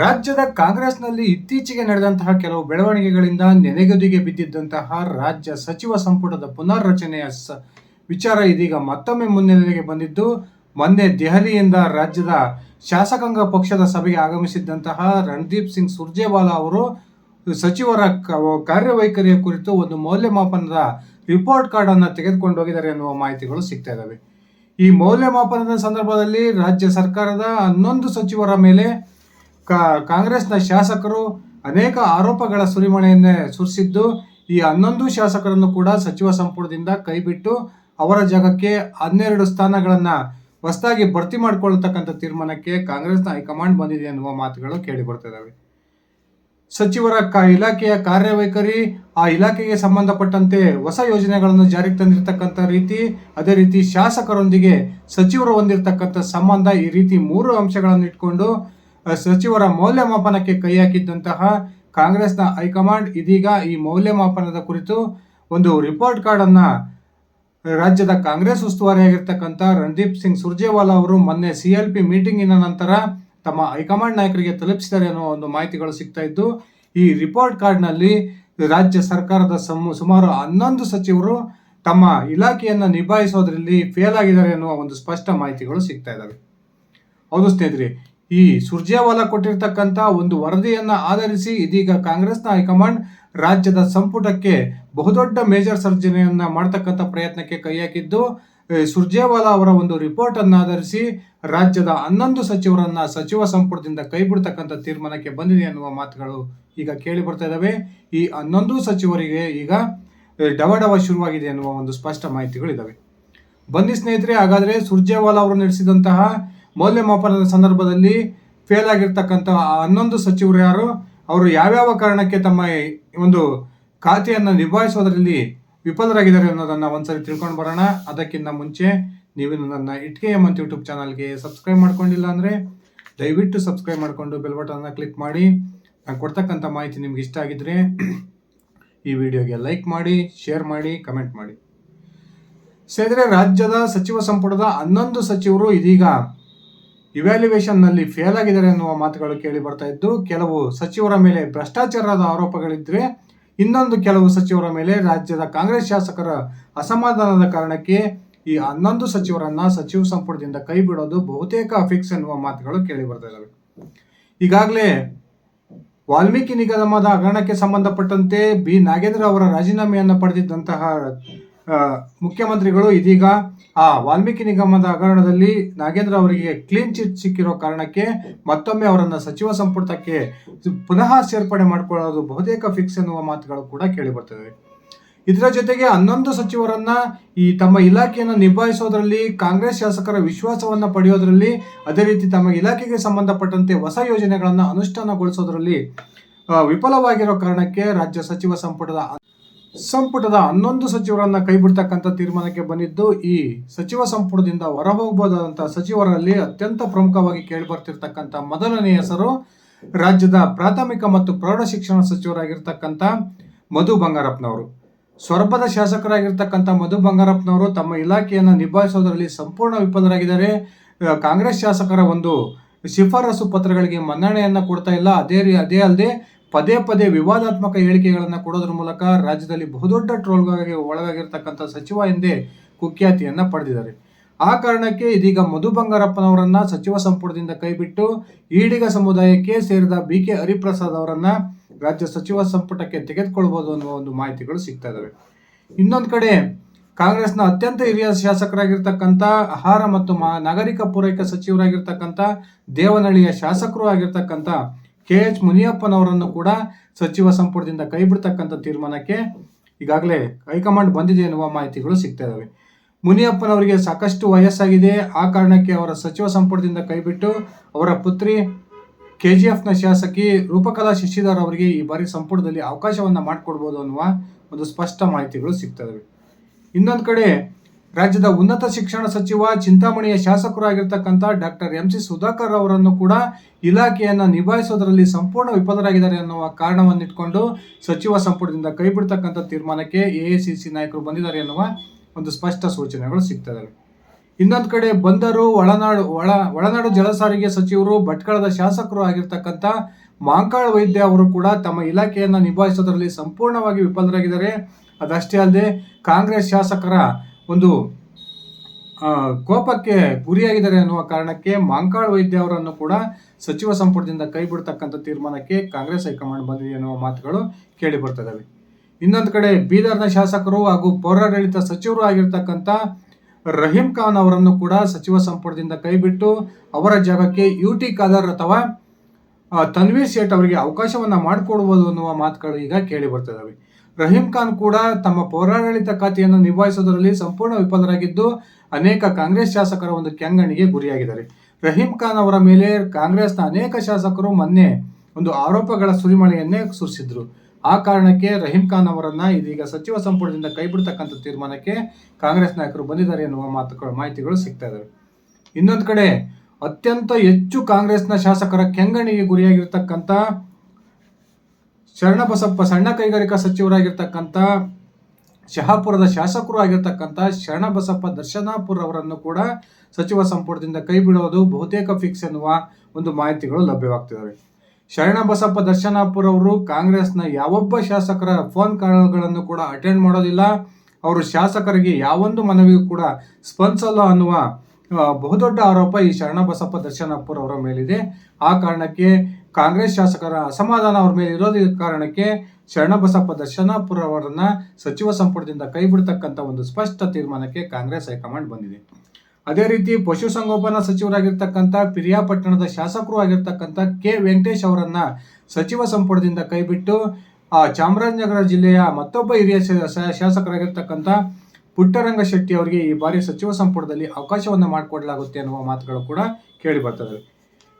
ರಾಜ್ಯದ ಕಾಂಗ್ರೆಸ್ನಲ್ಲಿ ಇತ್ತೀಚೆಗೆ ನಡೆದಂತಹ ಕೆಲವು ಬೆಳವಣಿಗೆಗಳಿಂದ ನೆನೆಗದಿಗೆ ಬಿದ್ದಿದ್ದಂತಹ ರಾಜ್ಯ ಸಚಿವ ಸಂಪುಟದ ಪುನರ್ರಚನೆಯ ಸ ವಿಚಾರ ಇದೀಗ ಮತ್ತೊಮ್ಮೆ ಮುನ್ನೆಲೆಗೆ ಬಂದಿದ್ದು, ಮೊನ್ನೆ ದೆಹಲಿಯಿಂದ ರಾಜ್ಯದ ಶಾಸಕಾಂಗ ಪಕ್ಷದ ಸಭೆಗೆ ಆಗಮಿಸಿದ್ದಂತಹ ರಣದೀಪ್ ಸಿಂಗ್ ಸುರ್ಜೇವಾಲಾ ಅವರು ಸಚಿವರ ಕಾರ್ಯವೈಖರಿಯ ಕುರಿತು ಒಂದು ಮೌಲ್ಯಮಾಪನದ ರಿಪೋರ್ಟ್ ಕಾರ್ಡನ್ನು ತೆಗೆದುಕೊಂಡು ಹೋಗಿದ್ದಾರೆ ಎನ್ನುವ ಮಾಹಿತಿಗಳು ಸಿಗ್ತಾ ಇದ್ದಾವೆ. ಈ ಮೌಲ್ಯಮಾಪನದ ಸಂದರ್ಭದಲ್ಲಿ ರಾಜ್ಯ ಸರ್ಕಾರದ ಹನ್ನೊಂದು ಸಚಿವರ ಮೇಲೆ ಕಾಂಗ್ರೆಸ್ನ ಶಾಸಕರು ಅನೇಕ ಆರೋಪಗಳ ಸುರಿಮಳೆಯನ್ನೇ ಸುರಿಸಿದ್ದು, ಈ ಹನ್ನೊಂದು ಶಾಸಕರನ್ನು ಕೂಡ ಸಚಿವ ಸಂಪುಟದಿಂದ ಕೈಬಿಟ್ಟು ಅವರ ಜಾಗಕ್ಕೆ ಹನ್ನೆರಡು ಸ್ಥಾನಗಳನ್ನು ಹೊಸದಾಗಿ ಭರ್ತಿ ಮಾಡಿಕೊಳ್ಳತಕ್ಕಂಥ ತೀರ್ಮಾನಕ್ಕೆ ಕಾಂಗ್ರೆಸ್ನ ಹೈಕಮಾಂಡ್ ಬಂದಿದೆ ಎನ್ನುವ ಮಾತುಗಳು ಕೇಳಿ ಬರ್ತಿದ್ದಾವೆ ಸಚಿವರ ಕ ಇಲಾಖೆಯ ಕಾರ್ಯವೈಖರಿ, ಆ ಇಲಾಖೆಗೆ ಸಂಬಂಧಪಟ್ಟಂತೆ ಹೊಸ ಯೋಜನೆಗಳನ್ನು ಜಾರಿಗೆ ತಂದಿರತಕ್ಕಂಥ ರೀತಿ, ಅದೇ ರೀತಿ ಶಾಸಕರೊಂದಿಗೆ ಸಚಿವರು ಹೊಂದಿರತಕ್ಕಂಥ ಸಂಬಂಧ ಈ ರೀತಿ ಮೂರು ಅಂಶಗಳನ್ನು ಇಟ್ಕೊಂಡು ಸಚಿವರ ಮೌಲ್ಯಮಾಪನಕ್ಕೆ ಕೈ ಹಾಕಿದ್ದಂತಹ ಕಾಂಗ್ರೆಸ್ನ ಹೈಕಮಾಂಡ್ ಇದೀಗ ಈ ಮೌಲ್ಯಮಾಪನದ ಕುರಿತು ಒಂದು ರಿಪೋರ್ಟ್ ಕಾರ್ಡ್ ಅನ್ನ ರಾಜ್ಯದ ಕಾಂಗ್ರೆಸ್ ಉಸ್ತುವಾರಿಯಾಗಿರ್ತಕ್ಕಂಥ ರಣದೀಪ್ ಸಿಂಗ್ ಸುರ್ಜೇವಾಲಾ ಅವರು ಮೊನ್ನೆ ಸಿ ಎಲ್ ಪಿ ಮೀಟಿಂಗಿನ ನಂತರ ತಮ್ಮ ಹೈಕಮಾಂಡ್ ನಾಯಕರಿಗೆ ತಲುಪಿಸಿದ್ದಾರೆ ಅನ್ನೋ ಒಂದು ಮಾಹಿತಿಗಳು ಸಿಗ್ತಾ ಇದ್ದು, ಈ ರಿಪೋರ್ಟ್ ಕಾರ್ಡ್ನಲ್ಲಿ ರಾಜ್ಯ ಸರ್ಕಾರದ ಸಮ ಸುಮಾರು ಹನ್ನೊಂದು ಸಚಿವರು ತಮ್ಮ ಇಲಾಖೆಯನ್ನು ನಿಭಾಯಿಸೋದ್ರಲ್ಲಿ ಫೇಲ್ ಆಗಿದ್ದಾರೆ ಅನ್ನುವ ಒಂದು ಸ್ಪಷ್ಟ ಮಾಹಿತಿಗಳು ಸಿಗ್ತಾ ಇದ್ದಾವೆ. ಹೌದು ಸ್ನೇಹಿತರೆ ಈ ಸುರ್ಜೇವಾಲಾ ಕೊಟ್ಟಿರ್ತಕ್ಕಂಥ ಒಂದು ವರದಿಯನ್ನ ಆಧರಿಸಿ ಇದೀಗ ಕಾಂಗ್ರೆಸ್ನ ಹೈಕಮಾಂಡ್ ರಾಜ್ಯದ ಸಂಪುಟಕ್ಕೆ ಬಹುದೊಡ್ಡ ಮೇಜರ್ ಸರ್ಜನೆಯನ್ನ ಮಾಡತಕ್ಕಂಥ ಪ್ರಯತ್ನಕ್ಕೆ ಕೈ ಹಾಕಿದ್ದು ಸುರ್ಜೇವಾಲಾ ಅವರ ಒಂದು ರಿಪೋರ್ಟ್ ಅನ್ನ ಆಧರಿಸಿ ರಾಜ್ಯದ ಹನ್ನೊಂದು ಸಚಿವರನ್ನ ಸಚಿವ ಸಂಪುಟದಿಂದ ಕೈ ಬಿಡ್ತಕ್ಕಂಥ ತೀರ್ಮಾನಕ್ಕೆ ಬಂದಿದೆ ಅನ್ನುವ ಮಾತುಗಳು ಈಗ ಕೇಳಿ ಬರ್ತಾ ಇದ್ದಾವೆ ಈ ಹನ್ನೊಂದು ಸಚಿವರಿಗೆ ಈಗ ಡವ ಡವಡವ ಶುರುವಾಗಿದೆ ಎನ್ನುವ ಒಂದು ಸ್ಪಷ್ಟ ಮಾಹಿತಿಗಳು ಮಾಹಿತಿಗಳಿದ್ದಾವೆ ಬನ್ನಿ ಸ್ನೇಹಿತರೆ, ಹಾಗಾದ್ರೆ ಸುರ್ಜೇವಾಲಾ ಅವರು ನಡೆಸಿದಂತಹ ಮೌಲ್ಯಮಾಪನದ ಸಂದರ್ಭದಲ್ಲಿ ಫೇಲ್ ಆಗಿರ್ತಕ್ಕಂಥ ಹನ್ನೊಂದು ಸಚಿವರು ಯಾರು, ಅವರು ಯಾವ್ಯಾವ ಕಾರಣಕ್ಕೆ ತಮ್ಮ ಒಂದು ಖಾತೆಯನ್ನು ನಿಭಾಯಿಸೋದ್ರಲ್ಲಿ ವಿಫಲರಾಗಿದ್ದಾರೆ ಅನ್ನೋದನ್ನ ಒಂದ್ಸರಿ ತಿಳ್ಕೊಂಡು ಬರೋಣ. ಅದಕ್ಕಿಂತ ಮುಂಚೆ ನೀವು ನನ್ನ ಇಟ್ಕೆ ಎಂ ಅಂತ ಯೂಟ್ಯೂಬ್ ಚಾನಲ್ಗೆ ಸಬ್ಸ್ಕ್ರೈಬ್ ಮಾಡ್ಕೊಂಡಿಲ್ಲ ಅಂದರೆ ದಯವಿಟ್ಟು ಸಬ್ಸ್ಕ್ರೈಬ್ ಮಾಡಿಕೊಂಡು ಬೆಲ್ ಬಟನ್ನ ಕ್ಲಿಕ್ ಮಾಡಿ. ನಾನು ಕೊಡ್ತಕ್ಕಂಥ ಮಾಹಿತಿ ನಿಮ್ಗೆ ಇಷ್ಟ ಆಗಿದ್ರೆ ಈ ವಿಡಿಯೋಗೆ ಲೈಕ್ ಮಾಡಿ ಶೇರ್ ಮಾಡಿ ಕಮೆಂಟ್ ಮಾಡಿ. ಸೇರಿದರೆ ರಾಜ್ಯದ ಸಚಿವ ಸಂಪುಟದ ಹನ್ನೊಂದು ಸಚಿವರು ಇದೀಗ ಇವ್ಯಾಲ್ಯುವೇಷನ್ನಲ್ಲಿ ಫೇಲ್ ಆಗಿದ್ದಾರೆ ಎನ್ನುವ ಮಾತುಗಳು ಕೇಳಿ ಬರ್ತಾ ಇದ್ದು, ಕೆಲವು ಸಚಿವರ ಮೇಲೆ ಭ್ರಷ್ಟಾಚಾರದ ಆರೋಪಗಳಿದ್ದರೆ ಇನ್ನೊಂದು ಕೆಲವು ಸಚಿವರ ಮೇಲೆ ರಾಜ್ಯದ ಕಾಂಗ್ರೆಸ್ ಶಾಸಕರ ಅಸಮಾಧಾನದ ಕಾರಣಕ್ಕೆ ಈ ಹನ್ನೊಂದು ಸಚಿವರನ್ನ ಸಚಿವ ಸಂಪುಟದಿಂದ ಕೈ ಬಿಡೋದು ಬಹುತೇಕ ಫಿಕ್ಸ್ ಎನ್ನುವ ಮಾತುಗಳು ಕೇಳಿ ಬರ್ತಾ ಇದ್ದಾವೆ. ಈಗಾಗಲೇ ವಾಲ್ಮೀಕಿ ನಿಗಮದ ಹಗರಣಕ್ಕೆ ಸಂಬಂಧಪಟ್ಟಂತೆ ಬಿ. ನಾಗೇಂದ್ರ ಅವರ ರಾಜೀನಾಮೆಯನ್ನು ಪಡೆದಿದ್ದಂತಹ ಮುಖ್ಯಮಂತ್ರಿಗಳು ಇದೀಗ ಆ ವಾಲ್ಮೀಕಿ ನಿಗಮದ ಹಗರಣದಲ್ಲಿ ನಾಗೇಂದ್ರ ಅವರಿಗೆ ಕ್ಲೀನ್ ಚಿಟ್ ಸಿಕ್ಕಿರೋ ಕಾರಣಕ್ಕೆ ಮತ್ತೊಮ್ಮೆ ಅವರನ್ನು ಸಚಿವ ಸಂಪುಟಕ್ಕೆ ಪುನಃ ಸೇರ್ಪಡೆ ಮಾಡಿಕೊಳ್ಳೋದು ಬಹುತೇಕ ಫಿಕ್ಸ್ ಎನ್ನುವ ಮಾತುಗಳು ಕೂಡ ಕೇಳಿ ಬರ್ತದೆ. ಇದರ ಜೊತೆಗೆ ಹನ್ನೊಂದು ಸಚಿವರನ್ನ ಈ ತಮ್ಮ ಇಲಾಖೆಯನ್ನು ನಿಭಾಯಿಸೋದ್ರಲ್ಲಿ, ಕಾಂಗ್ರೆಸ್ ಶಾಸಕರ ವಿಶ್ವಾಸವನ್ನ ಪಡೆಯೋದ್ರಲ್ಲಿ, ಅದೇ ರೀತಿ ತಮ್ಮ ಇಲಾಖೆಗೆ ಸಂಬಂಧಪಟ್ಟಂತೆ ಹೊಸ ಯೋಜನೆಗಳನ್ನು ಅನುಷ್ಠಾನಗೊಳಿಸೋದ್ರಲ್ಲಿ ವಿಫಲವಾಗಿರೋ ಕಾರಣಕ್ಕೆ ರಾಜ್ಯ ಸಚಿವ ಸಂಪುಟದ ಸಂಪುಟದ ಹನ್ನೊಂದು ಸಚಿವರನ್ನ ಕೈಬಿಡ್ತಕ್ಕಂಥ ತೀರ್ಮಾನಕ್ಕೆ ಬಂದಿದ್ದು, ಈ ಸಚಿವ ಸಂಪುಟದಿಂದ ಹೊರಹೋಗಬಹುದಾದಂಥ ಸಚಿವರಲ್ಲಿ ಅತ್ಯಂತ ಪ್ರಮುಖವಾಗಿ ಕೇಳಿಬರ್ತಿರ್ತಕ್ಕಂಥ ಮೊದಲನೇ ಹೆಸರು, ರಾಜ್ಯದ ಪ್ರಾಥಮಿಕ ಮತ್ತು ಪ್ರೌಢ ಶಿಕ್ಷಣ ಸಚಿವರಾಗಿರ್ತಕ್ಕಂಥ ಮಧು ಬಂಗಾರಪ್ಪನವರು. ಸ್ವರ್ಪದ ಶಾಸಕರಾಗಿರ್ತಕ್ಕಂಥ ಮಧು ಬಂಗಾರಪ್ಪನವರು ತಮ್ಮ ಇಲಾಖೆಯನ್ನು ನಿಭಾಯಿಸೋದರಲ್ಲಿ ಸಂಪೂರ್ಣ ವಿಫಲರಾಗಿದ್ದಾರೆ. ಕಾಂಗ್ರೆಸ್ ಶಾಸಕರ ಒಂದು ಶಿಫಾರಸು ಪತ್ರಗಳಿಗೆ ಮನ್ನಣೆಯನ್ನು ಕೊಡ್ತಾ ಇಲ್ಲ. ಅದೇ ಅದೇ ಅಲ್ಲದೆ ಪದೇ ಪದೇ ವಿವಾದಾತ್ಮಕ ಹೇಳಿಕೆಗಳನ್ನು ಕೊಡೋದ್ರ ಮೂಲಕ ರಾಜ್ಯದಲ್ಲಿ ಬಹುದೊಡ್ಡ ಟ್ರೋಲ್ಗಾಗಿ ಒಳಗಾಗಿರ್ತಕ್ಕಂಥ ಸಚಿವ ಎಂದೇ ಕುಖ್ಯಾತಿಯನ್ನು ಪಡೆದಿದ್ದಾರೆ. ಆ ಕಾರಣಕ್ಕೆ ಇದೀಗ ಮಧು ಬಂಗಾರಪ್ಪನವರನ್ನ ಸಚಿವ ಸಂಪುಟದಿಂದ ಕೈಬಿಟ್ಟು ಈಡಿಗ ಸಮುದಾಯಕ್ಕೆ ಸೇರಿದ ಬಿ ಕೆ ಹರಿಪ್ರಸಾದ್ ಅವರನ್ನ ರಾಜ್ಯ ಸಚಿವ ಸಂಪುಟಕ್ಕೆ ತೆಗೆದುಕೊಳ್ಬಹುದು ಅನ್ನುವ ಒಂದು ಮಾಹಿತಿಗಳು ಸಿಗ್ತಾ ಇದಾವೆ. ಇನ್ನೊಂದು ಕಡೆ ಕಾಂಗ್ರೆಸ್ನ ಅತ್ಯಂತ ಹಿರಿಯ ಶಾಸಕರಾಗಿರ್ತಕ್ಕಂಥ ಆಹಾರ ಮತ್ತು ಮಾ, ನಾಗರಿಕ ಪೂರೈಕೆ ಸಚಿವರಾಗಿರ್ತಕ್ಕಂಥ ದೇವನಹಳ್ಳಿಯ ಶಾಸಕರು ಆಗಿರ್ತಕ್ಕಂಥ ಕೆ ಎಚ್ ಮುನಿಯಪ್ಪನವರನ್ನು ಕೂಡ ಸಚಿವ ಸಂಪುಟದಿಂದ ಕೈ ಬಿಡ್ತಕ್ಕಂಥ ತೀರ್ಮಾನಕ್ಕೆ ಈಗಾಗಲೇ ಹೈಕಮಾಂಡ್ ಬಂದಿದೆ ಎನ್ನುವ ಮಾಹಿತಿಗಳು ಸಿಗ್ತಾ ಇದಾವೆ. ಮುನಿಯಪ್ಪನವರಿಗೆ ಸಾಕಷ್ಟು ವಯಸ್ಸಾಗಿದೆ. ಆ ಕಾರಣಕ್ಕೆ ಅವರ ಸಚಿವ ಸಂಪುಟದಿಂದ ಕೈಬಿಟ್ಟು ಅವರ ಪುತ್ರಿ ಕೆ ಜಿ ಎಫ್ನ ಶಾಸಕಿ ರೂಪಕಲಾ ಶಶಿಧರ್ ಅವರಿಗೆ ಈ ಬಾರಿ ಸಂಪುಟದಲ್ಲಿ ಅವಕಾಶವನ್ನು ಮಾಡಿಕೊಡ್ಬೋದು ಅನ್ನುವ ಒಂದು ಸ್ಪಷ್ಟ ಮಾಹಿತಿಗಳು ಸಿಗ್ತಾ ಇದ್ದಾವೆ ಇನ್ನೊಂದು ಕಡೆ ರಾಜ್ಯದ ಉನ್ನತ ಶಿಕ್ಷಣ ಸಚಿವ ಚಿಂತಾಮಣಿಯ ಶಾಸಕರಾಗಿರ್ತಕ್ಕಂಥ ಡಾಕ್ಟರ್ ಎಂ ಸಿ ಸುಧಾಕರ್ ಅವರನ್ನು ಕೂಡ ಇಲಾಖೆಯನ್ನು ನಿಭಾಯಿಸೋದರಲ್ಲಿ ಸಂಪೂರ್ಣ ವಿಫಲರಾಗಿದ್ದಾರೆ ಅನ್ನುವ ಕಾರಣವನ್ನಿಟ್ಕೊಂಡು ಸಚಿವ ಸಂಪುಟದಿಂದ ಕೈಬಿಡ್ತಕ್ಕಂಥ ತೀರ್ಮಾನಕ್ಕೆ ಎ ಐ ಸಿ ಸಿ ನಾಯಕರು ಬಂದಿದ್ದಾರೆ ಎನ್ನುವ ಒಂದು ಸ್ಪಷ್ಟ ಸೂಚನೆಗಳು ಸಿಗ್ತವೆ. ಇನ್ನೊಂದು ಕಡೆ ಬಂದರು ಒಳನಾಡು, ಒಳ, ಒಳನಾಡು ಜಲಸಾರಿಗೆ ಸಚಿವರು ಭಟ್ಕಳದ ಶಾಸಕರು ಆಗಿರ್ತಕ್ಕಂಥ ಮಾಂಕಾಳ್ ವೈದ್ಯ ಅವರು ಕೂಡ ತಮ್ಮ ಇಲಾಖೆಯನ್ನು ನಿಭಾಯಿಸೋದರಲ್ಲಿ ಸಂಪೂರ್ಣವಾಗಿ ವಿಫಲರಾಗಿದ್ದಾರೆ. ಅದಷ್ಟೇ ಅಲ್ಲದೆ ಕಾಂಗ್ರೆಸ್ ಶಾಸಕರ ಒಂದು ಕೋಪಕ್ಕೆ ಗುರಿಯಾಗಿದ್ದಾರೆ ಅನ್ನುವ ಕಾರಣಕ್ಕೆ ಮಾಂಕಾಳ್ ವೈದ್ಯ ಅವರನ್ನು ಕೂಡ ಸಚಿವ ಸಂಪುಟದಿಂದ ಕೈ ಬಿಡ್ತಕ್ಕಂಥ ತೀರ್ಮಾನಕ್ಕೆ ಕಾಂಗ್ರೆಸ್ ಹೈಕಮಾಂಡ್ ಬಂದಿದೆ ಅನ್ನುವ ಮಾತುಗಳು ಕೇಳಿ ಬರ್ತದವೆ. ಇನ್ನೊಂದು ಕಡೆ ಬೀದರ್ನ ಶಾಸಕರು ಹಾಗೂ ಪೌರಾಡಳಿತ ಸಚಿವರು ಆಗಿರ್ತಕ್ಕಂಥ ರಹೀಂ ಖಾನ್ ಅವರನ್ನು ಕೂಡ ಸಚಿವ ಸಂಪುಟದಿಂದ ಕೈಬಿಟ್ಟು ಅವರ ಜಾಗಕ್ಕೆ ಯು ಟಿ ಖಾದರ್ ಅಥವಾ ತನ್ವೀರ್ ಸೇಠ್ ಅವರಿಗೆ ಅವಕಾಶವನ್ನ ಮಾಡಿಕೊಡುವುದು ಅನ್ನುವ ಮಾತುಗಳು ಈಗ ಕೇಳಿ ಬರ್ತದವೆ. ರಹೀಂ ಖಾನ್ ಕೂಡ ತಮ್ಮ ಪೌರಾಡಳಿತ ಖಾತೆಯನ್ನು ನಿಭಾಯಿಸುವುದರಲ್ಲಿ ಸಂಪೂರ್ಣ ವಿಫಲರಾಗಿದ್ದು, ಅನೇಕ ಕಾಂಗ್ರೆಸ್ ಶಾಸಕರ ಒಂದು ಕೆಂಗಣಿಗೆ ಗುರಿಯಾಗಿದ್ದಾರೆ. ರಹೀಂ ಖಾನ್ ಅವರ ಮೇಲೆ ಕಾಂಗ್ರೆಸ್ನ ಅನೇಕ ಶಾಸಕರು ಮೊನ್ನೆ ಒಂದು ಆರೋಪಗಳ ಸುರಿಮಳೆಯನ್ನೇ ಸುರಿಸಿದ್ರು. ಆ ಕಾರಣಕ್ಕೆ ರಹೀಂ ಖಾನ್ ಅವರನ್ನ ಇದೀಗ ಸಚಿವ ಸಂಪುಟದಿಂದ ಕೈಬಿಡ್ತಕ್ಕಂಥ ತೀರ್ಮಾನಕ್ಕೆ ಕಾಂಗ್ರೆಸ್ ನಾಯಕರು ಬಂದಿದ್ದಾರೆ ಎನ್ನುವ ಮಾತುಗಳು ಮಾಹಿತಿಗಳು ಸಿಗ್ತಾ ಇದಾವೆ. ಇನ್ನೊಂದು ಕಡೆ, ಅತ್ಯಂತ ಹೆಚ್ಚು ಕಾಂಗ್ರೆಸ್ನ ಶಾಸಕರ ಕೆಂಗಣಿಗೆ ಗುರಿಯಾಗಿರ್ತಕ್ಕಂಥ ಶರಣಬಸಪ್ಪ ಸಣ್ಣ ಕೈಗಾರಿಕಾ ಸಚಿವರಾಗಿರ್ತಕ್ಕಂಥ, ಶಹಾಪುರದ ಶಾಸಕರು ಆಗಿರ್ತಕ್ಕಂಥ ಶರಣಬಸಪ್ಪ ದರ್ಶನಾಪುರ ಅವರನ್ನು ಕೂಡ ಸಚಿವ ಸಂಪುಟದಿಂದ ಕೈ ಬಿಡೋದು ಬಹುತೇಕ ಫಿಕ್ಸ್ ಎನ್ನುವ ಒಂದು ಮಾಹಿತಿಗಳು ಲಭ್ಯವಾಗ್ತಿದ್ದಾವೆ ಶರಣಬಸಪ್ಪ ದರ್ಶನಾಪುರ ಅವರು ಕಾಂಗ್ರೆಸ್ನ ಯಾವೊಬ್ಬ ಶಾಸಕರ ಫೋನ್ ಕಾಲ್ಗಳನ್ನು ಕೂಡ ಅಟೆಂಡ್ ಮಾಡೋದಿಲ್ಲ. ಅವರು ಶಾಸಕರಿಗೆ ಯಾವೊಂದು ಮನವಿಗೂ ಕೂಡ ಸ್ಪಂದಿಸಲ್ಲ ಅನ್ನುವ ಬಹುದೊಡ್ಡ ಆರೋಪ ಈ ಶರಣಬಸಪ್ಪ ದರ್ಶನಾಪುರ್ ಅವರ ಮೇಲಿದೆ. ಆ ಕಾರಣಕ್ಕೆ ಕಾಂಗ್ರೆಸ್ ಶಾಸಕರ ಅಸಮಾಧಾನ ಅವ್ರ ಮೇಲೆ ಇರೋದ ಕಾರಣಕ್ಕೆ ಶರಣಬಸಪ್ಪ ದರ್ಶನಾಪುರ ಅವರನ್ನ ಸಚಿವ ಸಂಪುಟದಿಂದ ಕೈಬಿಡ್ತಕ್ಕಂಥ ಒಂದು ಸ್ಪಷ್ಟ ತೀರ್ಮಾನಕ್ಕೆ ಕಾಂಗ್ರೆಸ್ ಹೈಕಮಾಂಡ್ ಬಂದಿದೆ. ಅದೇ ರೀತಿ ಪಶುಸಂಗೋಪನಾ ಸಚಿವರಾಗಿರ್ತಕ್ಕಂಥ ಪಿರಿಯಾಪಟ್ಟಣದ ಶಾಸಕರು ಆಗಿರ್ತಕ್ಕಂಥ ಕೆ ವೆಂಕಟೇಶ್ ಅವರನ್ನ ಸಚಿವ ಸಂಪುಟದಿಂದ ಕೈಬಿಟ್ಟು, ಆ ಚಾಮರಾಜನಗರ ಜಿಲ್ಲೆಯ ಮತ್ತೊಬ್ಬ ಹಿರಿಯ ಶಾಸಕರಾಗಿರ್ತಕ್ಕಂಥ ಪುಟ್ಟರಂಗ ಶೆಟ್ಟಿ ಅವರಿಗೆ ಈ ಬಾರಿ ಸಚಿವ ಸಂಪುಟದಲ್ಲಿ ಅವಕಾಶವನ್ನು ಮಾಡಿಕೊಡಲಾಗುತ್ತೆ ಅನ್ನುವ ಮಾತುಗಳು ಕೂಡ ಕೇಳಿ ಬರ್ತದೆ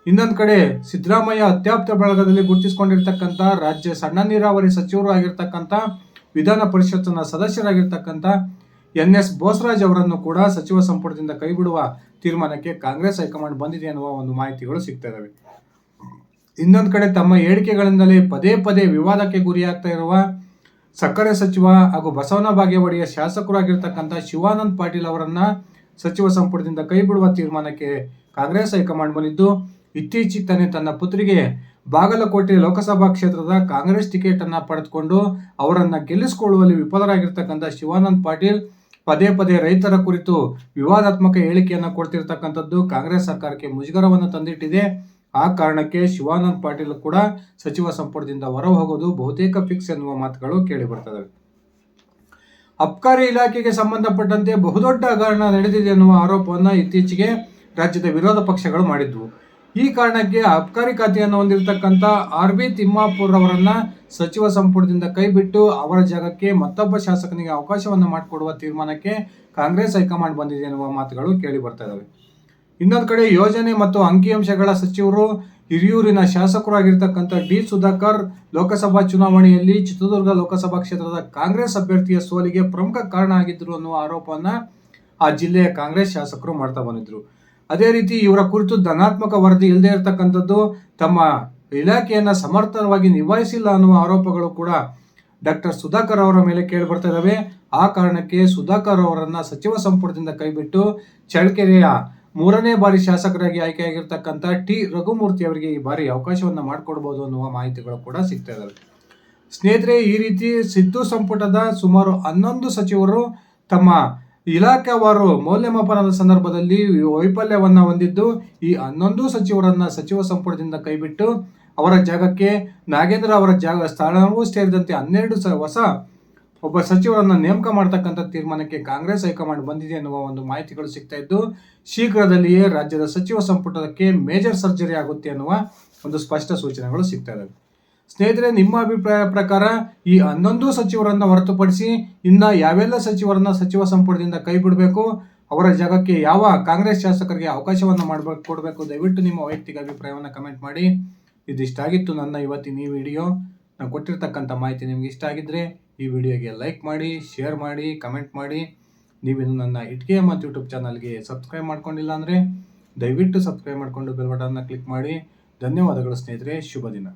ಇನ್ನೊಂದು ಕಡೆ ಸಿದ್ದರಾಮಯ್ಯ ಅತ್ಯಾಪ್ತ ಬಳಗದಲ್ಲಿ ಗುರುತಿಸಿಕೊಂಡಿರ್ತಕ್ಕಂಥ ರಾಜ್ಯ ಸಣ್ಣ ನೀರಾವರಿ ಸಚಿವರು ಆಗಿರ್ತಕ್ಕಂಥ ವಿಧಾನ ಪರಿಷತ್ತಿನ ಸದಸ್ಯರಾಗಿರ್ತಕ್ಕಂಥ ಎನ್ ಎಸ್ ಬೋಸರಾಜ್ ಅವರನ್ನು ಕೂಡ ಸಚಿವ ಸಂಪುಟದಿಂದ ಕೈಬಿಡುವ ತೀರ್ಮಾನಕ್ಕೆ ಕಾಂಗ್ರೆಸ್ ಹೈಕಮಾಂಡ್ ಬಂದಿದೆ ಎನ್ನುವ ಒಂದು ಮಾಹಿತಿಗಳು ಸಿಗ್ತಾ ಇದ್ದಾವೆ ಇನ್ನೊಂದು ಕಡೆ ತಮ್ಮ ಹೇಳಿಕೆಗಳಿಂದಲೇ ಪದೇ ಪದೇ ವಿವಾದಕ್ಕೆ ಗುರಿಯಾಗ್ತಾ ಇರುವ ಸಕ್ಕರೆ ಸಚಿವ ಹಾಗೂ ಬಸವನ ಬಾಗೇವಾಡಿಯ ಶಾಸಕರಾಗಿರ್ತಕ್ಕಂಥ ಶಿವಾನಂದ್ ಪಾಟೀಲ್ ಅವರನ್ನ ಸಚಿವ ಸಂಪುಟದಿಂದ ಕೈಬಿಡುವ ತೀರ್ಮಾನಕ್ಕೆ ಕಾಂಗ್ರೆಸ್ ಹೈಕಮಾಂಡ್ ಬಂದಿದ್ದು ಇತ್ತೀಚೆಗೆ ತಾನೇ ತನ್ನ ಪುತ್ರಿಗೆ ಬಾಗಲಕೋಟೆ ಲೋಕಸಭಾ ಕ್ಷೇತ್ರದ ಕಾಂಗ್ರೆಸ್ ಟಿಕೆಟ್ ಅನ್ನ ಪಡೆದುಕೊಂಡು ಅವರನ್ನ ಗೆಲ್ಲಿಸಿಕೊಳ್ಳುವಲ್ಲಿ ವಿಫಲರಾಗಿರ್ತಕ್ಕಂಥ ಶಿವಾನಂದ್ ಪಾಟೀಲ್ ಪದೇ ಪದೇ ರೈತರ ಕುರಿತು ವಿವಾದಾತ್ಮಕ ಹೇಳಿಕೆಯನ್ನು ಕೊಡ್ತಿರ್ತಕ್ಕಂಥದ್ದು ಕಾಂಗ್ರೆಸ್ ಸರ್ಕಾರಕ್ಕೆ ಮುಜುಗರವನ್ನು ತಂದಿಟ್ಟಿದೆ. ಆ ಕಾರಣಕ್ಕೆ ಶಿವಾನಂದ್ ಪಾಟೀಲ್ ಕೂಡ ಸಚಿವ ಸಂಪುಟದಿಂದ ಹೊರ ಹೋಗೋದು ಬಹುತೇಕ ಫಿಕ್ಸ್ ಎನ್ನುವ ಮಾತುಗಳು ಕೇಳಿ ಬರ್ತವೆ. ಅಬ್ಕಾರಿ ಇಲಾಖೆಗೆ ಸಂಬಂಧಪಟ್ಟಂತೆ ಬಹುದೊಡ್ಡ ಹಗರಣ ನಡೆದಿದೆ ಎನ್ನುವ ಆರೋಪವನ್ನು ಇತ್ತೀಚೆಗೆ ರಾಜ್ಯದ ವಿರೋಧ ಪಕ್ಷಗಳು ಮಾಡಿದ್ವು. ಈ ಕಾರಣಕ್ಕೆ ಅಬ್ಕಾರಿ ಖಾತೆಯನ್ನು ಹೊಂದಿರತಕ್ಕಂಥ ಆರ್ ಬಿ ತಿಮ್ಮಾಪುರ್ ಅವರನ್ನ ಸಚಿವ ಸಂಪುಟದಿಂದ ಕೈಬಿಟ್ಟು ಅವರ ಜಾಗಕ್ಕೆ ಮತ್ತೊಬ್ಬ ಶಾಸಕನಿಗೆ ಅವಕಾಶವನ್ನು ಮಾಡಿಕೊಡುವ ತೀರ್ಮಾನಕ್ಕೆ ಕಾಂಗ್ರೆಸ್ ಹೈಕಮಾಂಡ್ ಬಂದಿದೆ ಎನ್ನುವ ಮಾತುಗಳು ಕೇಳಿ ಬರ್ತಾ ಇದಾವೆ. ಇನ್ನೊಂದು ಕಡೆ ಯೋಜನೆ ಮತ್ತು ಅಂಕಿಅಂಶಗಳ ಸಚಿವರು ಹಿರಿಯೂರಿನ ಶಾಸಕರಾಗಿರ್ತಕ್ಕಂಥ ಡಿ ಸುಧಾಕರ್ ಲೋಕಸಭಾ ಚುನಾವಣೆಯಲ್ಲಿ ಚಿತ್ರದುರ್ಗ ಲೋಕಸಭಾ ಕ್ಷೇತ್ರದ ಕಾಂಗ್ರೆಸ್ ಅಭ್ಯರ್ಥಿಯ ಸೋಲಿಗೆ ಪ್ರಮುಖ ಕಾರಣ ಆಗಿದ್ರು ಅನ್ನುವ ಆರೋಪವನ್ನು ಆ ಜಿಲ್ಲೆಯ ಕಾಂಗ್ರೆಸ್ ಶಾಸಕರು ಮಾಡ್ತಾ ಬಂದಿದ್ರು. ಅದೇ ರೀತಿ ಇವರ ಕುರಿತು ಧನಾತ್ಮಕ ವರದಿ ಇಲ್ಲದೆ ಇರತಕ್ಕಂಥದ್ದು ತಮ್ಮ ಇಲಾಖೆಯನ್ನು ಸಮರ್ಥವಾಗಿ ನಿಭಾಯಿಸಿಲ್ಲ ಅನ್ನುವ ಆರೋಪಗಳು ಕೂಡ ಡಾಕ್ಟರ್ ಸುಧಾಕರ್ ಅವರ ಮೇಲೆ ಕೇಳಿ ಬರ್ತಾ ಇದಾವೆ. ಆ ಕಾರಣಕ್ಕೆ ಸುಧಾಕರ್ ಅವರನ್ನು ಸಚಿವ ಸಂಪುಟದಿಂದ ಕೈಬಿಟ್ಟು ಚಳ್ಳಕೆರೆಯ ಮೂರನೇ ಬಾರಿ ಶಾಸಕರಾಗಿ ಆಯ್ಕೆಯಾಗಿರ್ತಕ್ಕಂಥ ಟಿ ರಘುಮೂರ್ತಿ ಅವರಿಗೆ ಈ ಬಾರಿ ಅವಕಾಶವನ್ನು ಮಾಡಿಕೊಡ್ಬೋದು ಅನ್ನುವ ಮಾಹಿತಿಗಳು ಕೂಡ ಸಿಗ್ತಾ ಇದಾವೆ. ಸ್ನೇಹಿತರೆ, ಈ ರೀತಿ ಸಿದ್ದು ಸಂಪುಟದ ಸುಮಾರು ಹನ್ನೊಂದು ಸಚಿವರು ತಮ್ಮ ಇಲಾಖಾವಾರು ಮೌಲ್ಯಮಾಪನದ ಸಂದರ್ಭದಲ್ಲಿ ವೈಫಲ್ಯವನ್ನು ಹೊಂದಿದ್ದು, ಈ ಹನ್ನೊಂದು ಸಚಿವರನ್ನ ಸಚಿವ ಸಂಪುಟದಿಂದ ಕೈಬಿಟ್ಟು ಅವರ ಜಾಗಕ್ಕೆ ನಾಗೇಂದ್ರ ಅವರ ಜಾಗ ಸ್ಥಾನವೂ ಸೇರಿದಂತೆ ಹನ್ನೆರಡು ಸ ಹೊಸ ಒಬ್ಬ ಸಚಿವರನ್ನ ನೇಮಕ ಮಾಡತಕ್ಕಂಥ ತೀರ್ಮಾನಕ್ಕೆ ಕಾಂಗ್ರೆಸ್ ಹೈಕಮಾಂಡ್ ಬಂದಿದೆ ಎನ್ನುವ ಒಂದು ಮಾಹಿತಿಗಳು ಸಿಗ್ತಾ ಇದ್ದು, ಶೀಘ್ರದಲ್ಲಿಯೇ ರಾಜ್ಯದ ಸಚಿವ ಸಂಪುಟಕ್ಕೆ ಮೇಜರ್ ಸರ್ಜರಿ ಆಗುತ್ತೆ ಎನ್ನುವ ಒಂದು ಸ್ಪಷ್ಟ ಸೂಚನೆಗಳು ಸಿಗ್ತಾ ಇದ್ದಾವೆ. ಸ್ನೇಹಿತರೆ, ನಿಮ್ಮ ಅಭಿಪ್ರಾಯ ಪ್ರಕಾರ ಈ ಹನ್ನೊಂದು ಸಚಿವರನ್ನ ಹೊರತುಪಡಿಸಿ ಇನ್ನ ಯಾವೆಲ್ಲ ಸಚಿವರನ್ನ ಸಚಿವ ಸಂಪುಟದಿಂದ ಕೈ ಬಿಡಬೇಕು ಅವರ ಜಾಗಕ್ಕೆ ಯಾವ ಕಾಂಗ್ರೆಸ್ ಶಾಸಕರಿಗೆ ಅವಕಾಶವನ್ನು ಮಾಡಬೇಕು, ಕೊಡಬೇಕು? ದಯವಿಟ್ಟು ನಿಮ್ಮ ವೈಯಕ್ತಿಕ ಅಭಿಪ್ರಾಯವನ್ನು ಕಮೆಂಟ್ ಮಾಡಿ. ಇದಿಷ್ಟಾಗಿತ್ತು ನನ್ನ ಇವತ್ತಿನ ಈ ವಿಡಿಯೋ. ನಾನು ಕೊಟ್ಟಿರ್ತಕ್ಕಂಥ ಮಾಹಿತಿ ನಿಮ್ಗೆ ಇಷ್ಟ ಆಗಿದ್ರೆ ಈ ವಿಡಿಯೋಗೆ ಲೈಕ್ ಮಾಡಿ, ಶೇರ್ ಮಾಡಿ ಕಮೆಂಟ್ ಮಾಡಿ. ನೀವಿನ್ನು ನನ್ನ ಇಟ್ಕೆ ಮತ್ತು ಯೂಟ್ಯೂಬ್ ಚಾನಲ್ಗೆ ಸಬ್ಸ್ಕ್ರೈಬ್ ಮಾಡ್ಕೊಂಡಿಲ್ಲ ಅಂದರೆ ದಯವಿಟ್ಟು ಸಬ್ಸ್ಕ್ರೈಬ್ ಮಾಡಿಕೊಂಡು ಬೆಲ್ ಬಟನ್ನ ಕ್ಲಿಕ್ ಮಾಡಿ. ಧನ್ಯವಾದಗಳು ಸ್ನೇಹಿತರೆ, ಶುಭ ದಿನ.